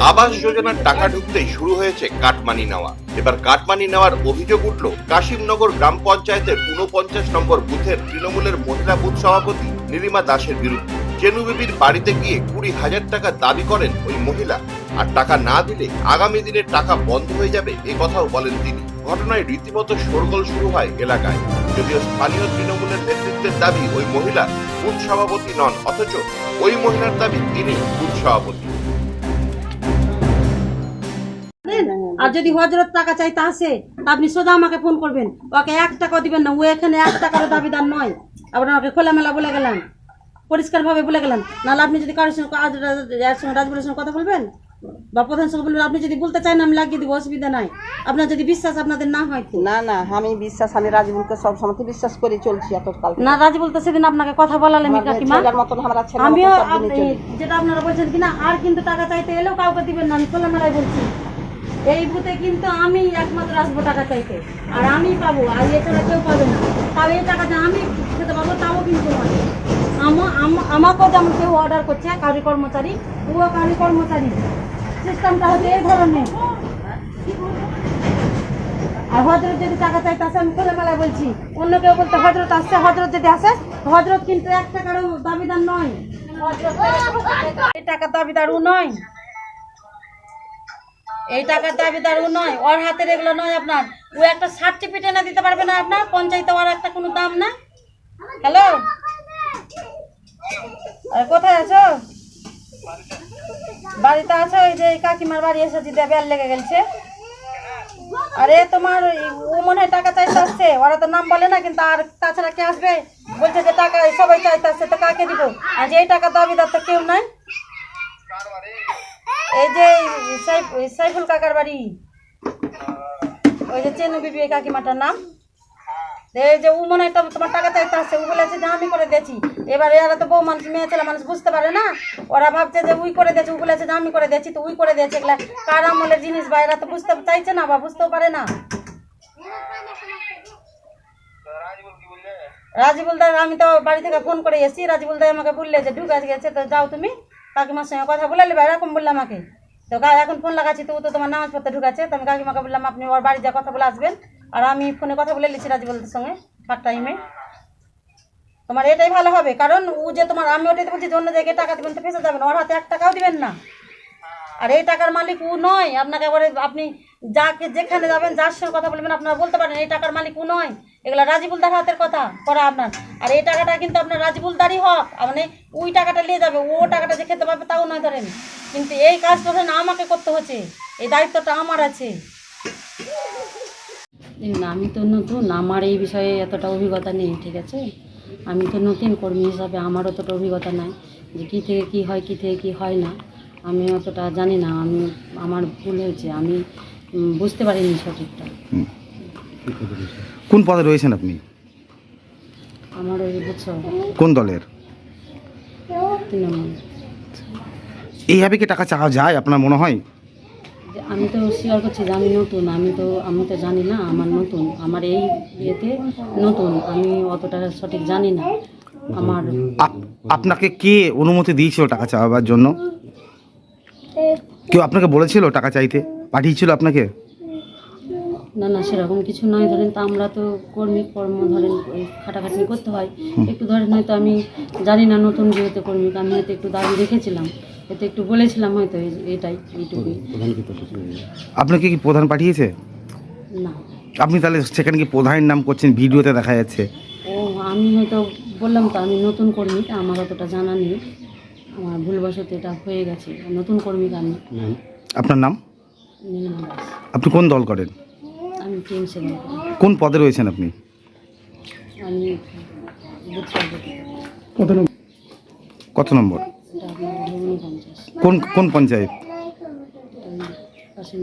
আবাস যোজনার টাকা ঢুকতেই শুরু হয়েছে কাটমানি নেওয়া। এবার কাটমানি নেওয়ার অভিযোগ উঠল কাশিমনগর গ্রাম পঞ্চায়েতের উনপঞ্চাশ নম্বর বুথের তৃণমূলের মহিলা বুথ সভাপতি নীলিমা দাসের বিরুদ্ধে। চেনু বিবির বাড়িতে গিয়ে কুড়ি হাজার টাকা দাবি করেন ওই মহিলা। আর টাকা না দিলে আগামী দিনে টাকা বন্ধ হয়ে যাবে এ কথাও বলেন তিনি। ঘটনায় রীতিমতো শোরগোল শুরু হয় এলাকায়। যদিও স্থানীয় তৃণমূলের নেতৃত্বের দাবি ওই মহিলা বুথ সভাপতি নন, অথচ ওই মহিলার দাবি তিনি বুথ সভাপতি। আর যদি হজরত টাকা চাইতে আসে তা আপনি সোজা আমাকে ফোন করবেন। ওকে এক টাকা দিবেন না ও এখানে এক টাকার দাবিদার নয়। আবার আমাকে খোলামেলা বলে গেলেন পরিষ্কারভাবে বলে গেলেন নাহলে আপনি যদি কারোর সঙ্গে এর সঙ্গে রাজবুলের সঙ্গে কথা বলবেন? বা প্রধান সঙ্গে বলবেন আপনি যদি বলতে চান আমি লাগিয়ে দিব অসুবিধা নাই। আপনার যদি বিশ্বাস আপনাদের না হয় না না আমি বিশ্বাস আমি রাজীবুলকে সব সময় বিশ্বাস করে চলছি এত কাল না রাজবুল তো সেদিন আপনাকে কথা বলালেন আমার কাকিমা। মতন আমরা আমিও যেটা আপনারা বলছেন কিনা আর কিন্তু টাকা চাইতে এলেও কাউকে দিবেন না আমি খোলামেলায় বলছি। এই বুথে কিন্তু আমি একমাত্র আসব টাকা চাইতে। আর আমি পাবো, আর এছাড়া কেউ পাবে না। তাহলে এই টাকাটা আমি খেতে পাবো, তাও কিন্তু নয়। আমা- আম- আমাকেও যেমন কেউ অর্ডার করছে, কারি কর্মচারী ও কারি কর্মচারী। সিস্টেমটা হচ্ছে এই ধরনের। আর হজরত যদি টাকা চাইতে আসে, আমি খোলামেলায় বলছি, অন্য কেউ বলতে হজরত আসছে, হজরত যদি আসে, হজরত কিন্তু এক টাকারও দাবিদার নয়। এই টাকার দাবিদার ও নয়। এই টাকার দাবিদার ও নয়, ওর হাতের এগুলো নয় আপনার। ও একটা সার্টিফিকেট এনে দিতে পারবে না আপনার, পঞ্চায়েতে ওর একটা কোনো দাম না। হ্যালো কোথায় আছো? বাড়িতে আছো এই যে কাকিমার বাড়ি এসেছি দিয়ে বেল লেগে গেছে আরে তোমার ও মনে হয় টাকা চাইতে আসছে ওরা তো নাম বলে না, কিন্তু আর তাছাড়া কে আসবে? বলছে যে টাকা, সবাই চাইতে আসছে তো কাকে দিব? আর যে টাকা দাবিদার তো কেউ নাই। এই যে সাইফুল কাকার বাড়ি। ওই যে চেনু বিবি কাকিমাটার নাম। এই যে ও মনে হয় তোমার টাকা চাইতে আসছে ও বলেছে যে আমি করে দিয়েছি। এবার এরা তো বউ মানুষ, মেয়ে ছেলে মানুষ বুঝতে পারে না। ওরা ভাবছে যে উই করে দিয়েছে ও বলেছে যে আমি করে দিয়েছি, তো উই করে দিয়েছে এগুলা। কার আমলের জিনিস বা এরা তো বুঝতে চাইছে না বা বুঝতেও পারে না। রাজিবুল দা আমি তো বাড়ি থেকে ফোন করে এসেছি। রাজিবুল দা আমাকে বললে যে, ঢুকে গেছে তো যাও তুমি। কাকিমার সঙ্গে কথা বলে নেবে, এরকম বললাম আমাকে। তো এখন ফোন লাগাচ্ছি তো তো তোমার নামাজ পড়তে ঢুকাচ্ছে। তো আমি কাকিমাকে বললাম, আপনি ওর বাড়ি যা কথা বলে আসবেন। আর আমি ফোনে কথা বলে নিচ্ছি রাজিবুলদের সঙ্গে পার্ট টাইমে তোমার এটাই ভালো হবে, কারণ ও যে তোমার, আমি ওটাই বলছি অন্য জায়গায় টাকা দেবেন তো ফেসে যাবেন, ওর হাতে এক টাকাও দিবেন না। আর এই টাকার মালিক ও নয়, আপনাকে একবারে আপনি যাকে যেখানে যাবেন, যার সঙ্গে কথা বলবেন, আপনারা বলতে পারেন, এই টাকার মালিক ও নয়। এগুলা রাজিবুলদার হাতের কথা, করা আপনার। আর এই টাকাটা কিন্তু আপনার রাজিবুলদারই হক মানে ওই টাকাটা নিয়ে যাবে, ও টাকাটা যে খেতে পারবে তাও নয় ধরেন। কিন্তু এই কাজটা ধরেন আমাকে করতে হচ্ছে, এই দায়িত্বটা আমার আছে। আমি তো নতুন, আমার এই বিষয়ে এতটা অভিজ্ঞতা নেই, ঠিক আছে? আমি তো নতুন কর্মী হিসাবে আমার অতটা অভিজ্ঞতা নাই, যে কী থেকে কী হয়, কী থেকে কী হয় না। আমি অতটা জানি না, আমি, আমার ভুল হয়েছে, আমি বুঝতে পারিনি সঠিকটা। কোন পদে রয়েছেন আপনি? আমার কোন দলের? তৃণমূল এইভাবে কি টাকা চাওয়া যায় আপনার মনে হয়? যে আমি তো স্বীকার করছি যে আমি নতুন। আমি তো আমি তো জানি না আমার নতুন। আমার এই ইয়েতে নতুন। আমি অতটা সঠিক জানি না। আমার আপ- আপনাকে কে অনুমতি দিয়েছিল টাকা চাওয়ার জন্য? কেউ আপনাকে বলেছিল টাকা চাইতে? পাঠিয়েছিল আপনাকে? না না সেরকম কিছু নয়। ধরেন তো আমরা তো কর্মী কর্ম ধরেন ওই খাটাখাটনি করতে হয়। একটু ধরেন হয়তো আমি জানি না নতুন যেহেতু কর্মী আমি হয়তো একটু দাবি রেখেছিলাম। এতে একটু বলেছিলাম হয়তো এটাই এইটুকুই। আপনাকে কি প্রধান পাঠিয়েছে? না। আপনি তাহলে সেখানে কি প্রধানের নাম করছেন? ভিডিওতে দেখা যাচ্ছে। ও আমি হয়তো বললাম তো আমি নতুন কর্মী আমার অতটা জানা নেই। আমার ভুলবশত এটা হয়ে গেছে। নতুন কর্মী আমি আপনার নাম? আপনি কোন দল করেন? আমি টিম সেভেন কোন পদে রয়েছেন আপনি? আমি বুথ সভাপতি। কত নম্বর? এটা আপনার ভুবনী পঞ্চাশ কোন কোন পঞ্চায়েত? পাশের